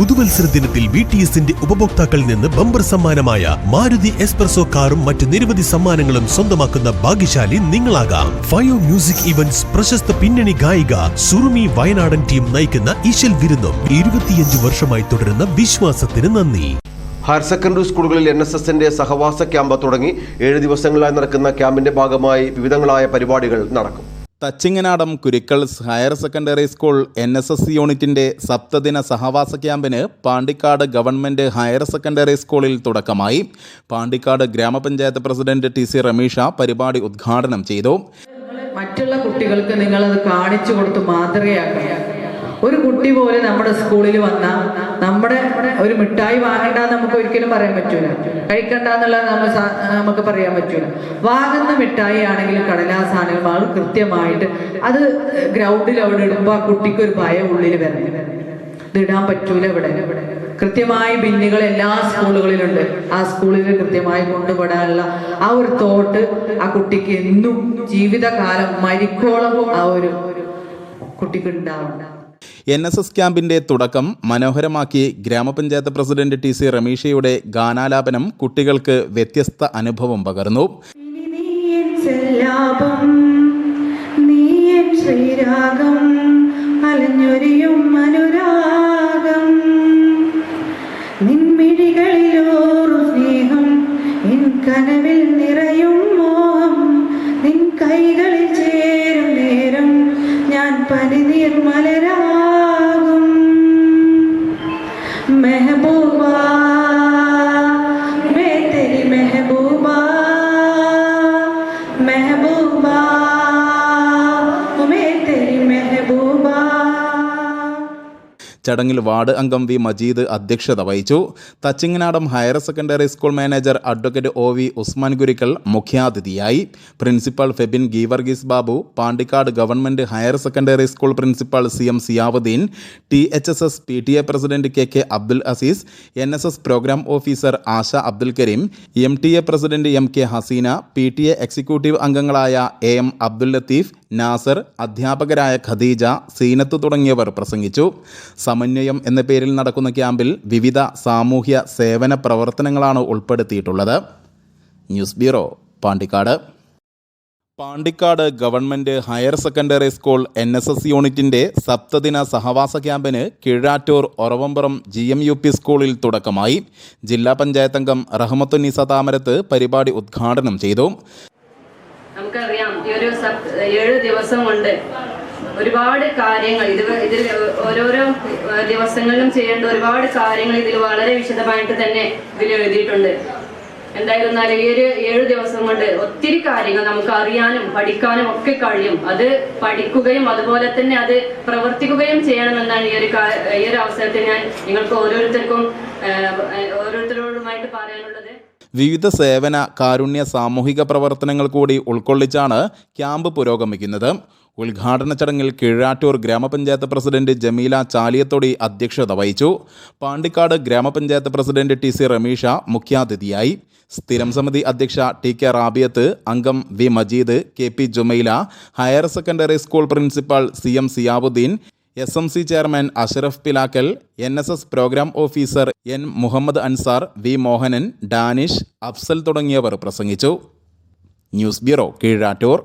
പുതുവത്സര ദിനത്തിൽ V T എസിന്റെ ഉപഭോക്താക്കളിൽ നിന്ന് ബമ്പർ സമ്മാനമായ മാരുതി എസ്പ്രസോ കാറും മറ്റ് നിരവധി സമ്മാനങ്ങളും സ്വന്തമാക്കുന്ന ഭാഗ്യശാലി നിങ്ങളാകാം. ഫയോ മ്യൂസിക് ഇവന്റ്സ് പ്രശസ്ത പിന്നണി ഗായിക സുറുമി വയനാടൻ ടീം നയിക്കുന്ന ഈശൽ വിരുന്നും ഇരുപത്തിയഞ്ച് വർഷമായി തുടരുന്ന വിശ്വാസത്തിന് നന്ദി. ഹയർ സെക്കൻഡറി സ്കൂളുകളിൽ എൻ എസ് എസിന്റെ സഹവാസ ക്യാമ്പ് തുടങ്ങി ഏഴ് ദിവസങ്ങളായി നടക്കുന്ന ക്യാമ്പിന്റെ ഭാഗമായി വിവിധങ്ങളായ പരിപാടികൾ നടക്കും. Thachinganadam Kurukkal higher secondary school N S S യൂണിറ്റിന്റെ സപ്തദിന സഹവാസ ക്യാമ്പിന് പാണ്ടിക്കാട് ഗവൺമെന്റ് ഹയർ സെക്കൻഡറി സ്കൂളിൽ തുടക്കമായി. പാണ്ടിക്കാട് ഗ്രാമപഞ്ചായത്ത് പ്രസിഡന്റ് ടി സി റമീഷ പരിപാടി ഉദ്ഘാടനം ചെയ്തു. മറ്റുള്ള കുട്ടികൾക്ക് നിങ്ങളത് കാണിച്ചു കൊടുത്ത് മാതൃകയാക്കുക ഒരു കുട്ടി പോലെ നമ്മുടെ സ്കൂളിൽ വന്ന നമ്മുടെ ഒരു മിഠായി വാങ്ങണ്ട നമുക്ക് ഒരിക്കലും പറയാൻ പറ്റൂല. കഴിക്കണ്ട എന്നുള്ളത് നമ്മൾ നമുക്ക് പറയാൻ പറ്റൂല. വാങ്ങുന്ന മിഠായി ആണെങ്കിലും കടലാസാണെങ്കിലും ആൾ കൃത്യമായിട്ട് അത് ഗ്രൗണ്ടിൽ അവിടെ ഇടുമ്പോൾ ആ കുട്ടിക്ക് ഒരു ഭയം ഉള്ളിൽ വരണം. ഇത് ഇടാൻ പറ്റൂല ഇവിടെ. കൃത്യമായി ബിന്നുകൾ എല്ലാ സ്കൂളുകളിലുണ്ട്. ആ സ്കൂളിൽ കൃത്യമായി കൊണ്ടുപോടാനുള്ള ആ ഒരു തോട്ട് ആ കുട്ടിക്ക് എന്നും ജീവിതകാലം മരിക്കോളം ആ ഒരു കുട്ടിക്ക് ഉണ്ടാവണം. എൻ എസ് എസ് ക്യാമ്പിന്റെ തുടക്കം മനോഹരമാക്കി ഗ്രാമപഞ്ചായത്ത് പ്രസിഡന്റ് ടി സി റമീഷയുടെ ഗാനാലാപനം കുട്ടികൾക്ക് വ്യത്യസ്ത അനുഭവം പകർന്നു. അനുരാഗം. നിൻ നിറയും മോഹം നിൻ കൈകളിൽ ചേരും നേരം ഞാൻ പനിനീർ മലരാകും ചടങ്ങിൽ വാർഡ് അംഗം വി മജീദ് അധ്യക്ഷത വഹിച്ചു. Thachinganadam higher secondary school manager advocate O V Usman Gurikkal മുഖ്യാതിഥിയായി. Principal Febin Geevarghese Babu Pandikkad government higher secondary school principal C M Ziyauddin T H S S P T A president K K Abdul Aziz N S S programme officer Asha Abdul Kareem M T A president M K Haseena P T A executive അംഗങ്ങളായ A M Abdul Latheef Nasar അധ്യാപകരായ ഖദീജ സീനത്ത് തുടങ്ങിയവർ പ്രസംഗിച്ചു. സമന്വയം എന്ന പേരിൽ നടക്കുന്ന ക്യാമ്പിൽ വിവിധ സാമൂഹ്യ സേവന പ്രവർത്തനങ്ങളാണ് ഉൾപ്പെടുത്തിയിട്ടുള്ളത്. News bureau Pandikkad. Pandikkad government higher secondary school N S S യൂണിറ്റിന്റെ സപ്തദിന സഹവാസ ക്യാമ്പിന് Keezhattur Oravampuram G M U P സ്കൂളിൽ തുടക്കമായി. ജില്ലാ പഞ്ചായത്ത് അംഗം റഹ്മത്തുനിസ താമരത്ത് പരിപാടി ഉദ്ഘാടനം ചെയ്തു. നമുക്കറിയാം. ഈ ഒരു ഏഴ് ദിവസം കൊണ്ട് ഒരുപാട് കാര്യങ്ങൾ ഇത് ഇതിൽ ഓരോരോ ദിവസങ്ങളിലും ചെയ്യേണ്ട ഒരുപാട് കാര്യങ്ങൾ ഇതിൽ വളരെ വിശദമായിട്ട് തന്നെ ഇതിൽ എഴുതിയിട്ടുണ്ട്. എന്തായിരുന്നാലും ഈ ഒരു ഏഴ് ദിവസം കൊണ്ട് ഒത്തിരി കാര്യങ്ങൾ നമുക്ക് അറിയാനും പഠിക്കാനും ഒക്കെ കഴിയും. അത് പഠിക്കുകയും അതുപോലെ തന്നെ അത് പ്രവർത്തിക്കുകയും ചെയ്യണമെന്നാണ് ഈ ഒരു ഈ ഒരു അവസരത്തിൽ ഞാൻ നിങ്ങൾക്ക് ഓരോരുത്തർക്കും ഓരോരുത്തരോടുമായിട്ട് പറയാനുള്ളത്. വിവിധ സേവന കാരുണ്യ സാമൂഹിക പ്രവർത്തനങ്ങൾ കൂടി ഉൾക്കൊള്ളിച്ചാണ് ക്യാമ്പ് പുരോഗമിക്കുന്നത്. ഉദ്ഘാടന ചടങ്ങിൽ കീഴാറ്റൂർ ഗ്രാമപഞ്ചായത്ത് പ്രസിഡന്റ് ജമീല ചാലിയത്തൊടി അധ്യക്ഷത വഹിച്ചു. പാണ്ടിക്കാട് ഗ്രാമപഞ്ചായത്ത് പ്രസിഡന്റ് ടി സി റമീഷ മുഖ്യാതിഥിയായി. സ്ഥിരം സമിതി അധ്യക്ഷ ടി കെ റാബിയത്ത് അംഗം V Majeed K P Jumaila higher secondary school principal C M Ziyabuddin S M C chairman Ashraf Pilakkal N S S programme officer N Muhammad Ansar V Mohanan Danish Afsal തുടങ്ങിയവർ പ്രസംഗിച്ചു. News bureau Keezhattur.